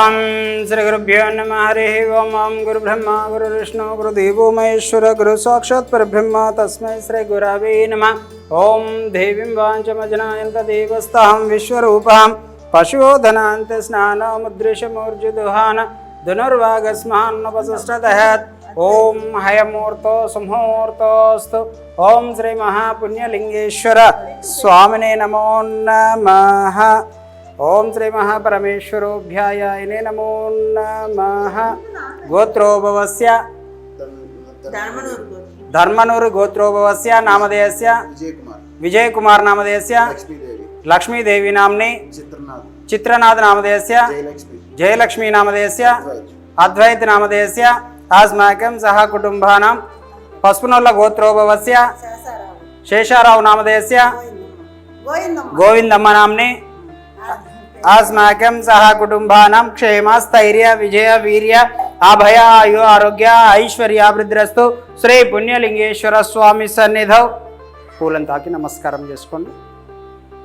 ఓం శ్రీ గురుభ్యో నమ హరి ఓం ఓం గురు బ్రహ్మ గురు విష్ణు గురు దేవో మహేశ్వర గురు సాక్షాత్ పరబ్రహ్మ తస్మై శ్రీ గురవే నమ ఓం దేవీం వాంచమజనాయంత దేవస్థాం విశ్వరూపాం పశుధనాంత స్నానముద్రిషమూర్జుదుహాన ధనుర్వాగస్మాన్నపసృష్టదహత్ ఓం శ్రీ మహాపరమేశ్వరోభ్యాయనే నమో నమః. గోత్రోభవస్య. ధర్మనూరు గోత్రోభవస్య నామధేయస్య. విజయ్ కుమార్ విజయ్ కుమార్ నామధేయస్య. లక్ష్మీదేవి. లక్ష్మీదేవి నామ్ని. చిత్రనాథ్. చిత్రనాథ్ నామధేయస్య. జయలక్ష్మి. జయలక్ష్మీ నామధేయస్య. అద్వైత్. అద్వైత నామధేయస్య. ఆస్మాకం సహ కుటుంబానాం. పసుపునొల్ల గోత్రోభవస్య. శేషారావు. నామధేయస్య. గోవిందమ్మ నామ్ని. ఆస్మాకం సహ కుటుంబానాం క్షేమ స్థైర్య విజయ వీర్య అభయ ఆయు ఆరోగ్య ఐశ్వర్యాభివృద్ధిరస్తు శ్రీ పుణ్యలింగేశ్వర స్వామి సన్నిధౌ పూలను తాకి నమస్కారం చేసుకోండి.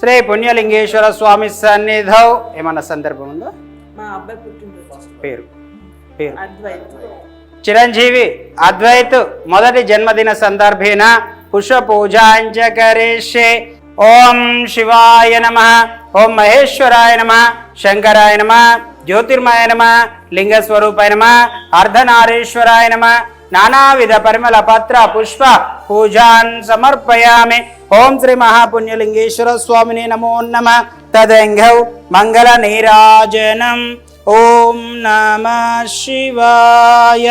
శ్రీ పుణ్యలింగేశ్వర స్వామి సన్నిధౌ. ఏమన్నా సందర్భం ఉందా? మా అబ్బాయి పుట్టినరోజు పేరు. పేరు. చిరంజీవి అద్వైత్ మొదటి జన్మదిన సందర్భేన పుష్ప పూజాంచ కరిష్యే ఓం శివాయ నమ ఓం మహేశ్వరాయ నమ శంకరాయ నమ జ్యోతిర్మయ నమ లింగస్వరూపాయ నమ అర్ధనారీశ్వరాయ నమ నానావిధ పరిమళ పత్ర పుష్ప పూజాన్ సమర్పయామి. ఓం శ్రీ మహాపుణ్యలింగేశ్వర స్వామిని నమో నమ. తదంగౌ మంగళ నీరాజనం. ఓం నమ శివాయ.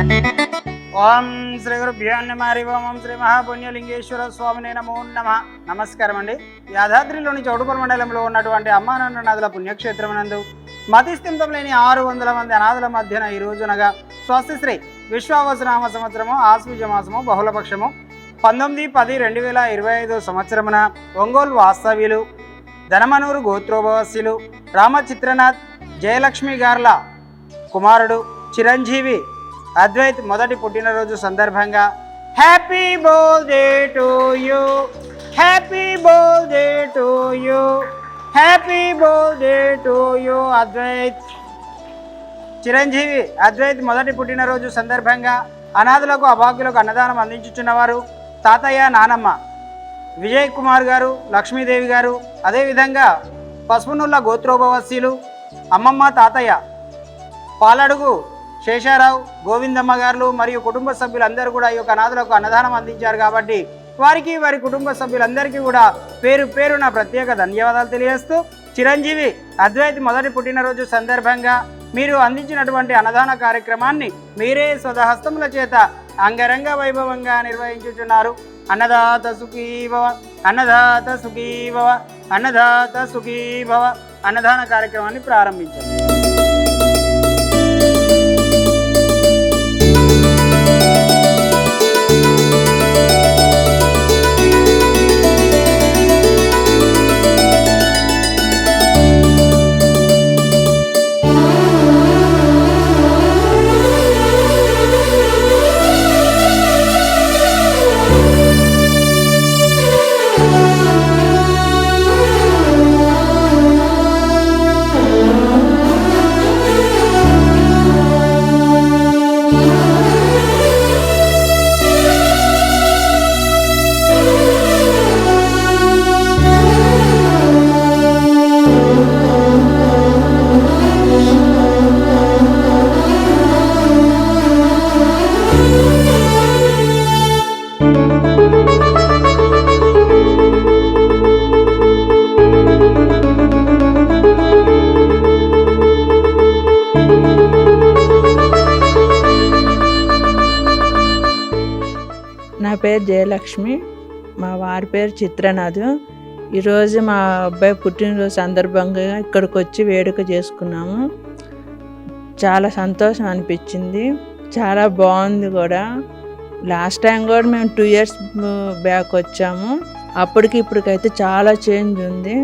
ఓం శ్రీ గురుభ్యో నమ. హరి ఓం శ్రీ మహాపుణ్యలింగేశ్వర స్వామిని నమో నమ. నమస్కారం అండి. యాదాద్రిలోని చౌడుపల్ మండలంలో ఉన్నటువంటి అమ్మానన్న నదుల పుణ్యక్షేత్రం నందు మతిస్థింతం లేని ఆరు వందల మంది అనాథుల మధ్యన ఈ రోజునగా స్వస్తిశ్రీ విశ్వావసనామ సంవత్సరము ఆశ్వజ మాసము బహుళపక్షము. పంతొమ్మిది పది రెండు వేల ఇరవై ఐదు సంవత్సరమున ఒంగోలు వాస్తవ్యులు ధనమనూరు గోత్రోభవస్యులు రామచిత్రనాథ్ జయలక్ష్మి గార్ల కుమారుడు చిరంజీవి అద్వైత్ మొదటి పుట్టినరోజు సందర్భంగా happy birthday to you happy birthday to you happy birthday to you Advaith. Chiranjeevi Advait మొదటి పుట్టినరోజు సందర్భంగా అనాథులకు అభాగ్యులకు అన్నదానం అందించుచున్నవారు తాతయ్య నానమ్మ విజయ్ కుమార్ గారు లక్ష్మీదేవి గారు అదేవిధంగా పసుపునుల్ల గోత్రోభవస్యులు అమ్మమ్మ తాతయ్య పాలడుగు శేషారావు గోవిందమ్మ గారు మరియు కుటుంబ సభ్యులందరూ కూడా ఈ యొక్క అనాథులకు అన్నదానం అందించారు కాబట్టి వారికి వారి కుటుంబ సభ్యులందరికీ కూడా పేరు పేరు నా ప్రత్యేక ధన్యవాదాలు తెలియజేస్తూ చిరంజీవి అద్వైత్ మొదటి పుట్టినరోజు సందర్భంగా మీరు అందించినటువంటి అన్నదాన కార్యక్రమాన్ని మీరే స్వదహస్తముల చేత అంగరంగ వైభవంగా నిర్వహించుచున్నారు. అన్నదాత సుఖీభవ అన్నదాత సుఖీభవ అన్నదాత సుఖీభవ అన్నదాన కార్యక్రమాన్ని ప్రారంభించారు పేరు జయలక్ష్మి మా వారి పేరు చిత్రనాథ్. ఈరోజు మా అబ్బాయి పుట్టినరోజు సందర్భంగా ఇక్కడికి వచ్చి వేడుక చేసుకున్నాము. చాలా సంతోషం అనిపించింది. చాలా బాగుంది కూడా. లాస్ట్ టైం కూడా మేము టూ ఇయర్స్ బ్యాక్ వచ్చాము. అప్పటికి ఇప్పటికైతే చాలా చేంజ్ ఉంది.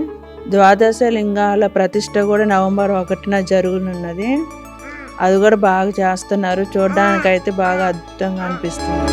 ద్వాదశ లింగాల ప్రతిష్ట కూడా నవంబర్ ఒకటిన జరుగునున్నది. అది కూడా బాగా చేస్తున్నారు. చూడడానికైతే అయితే బాగా అద్భుతంగా అనిపిస్తుంది.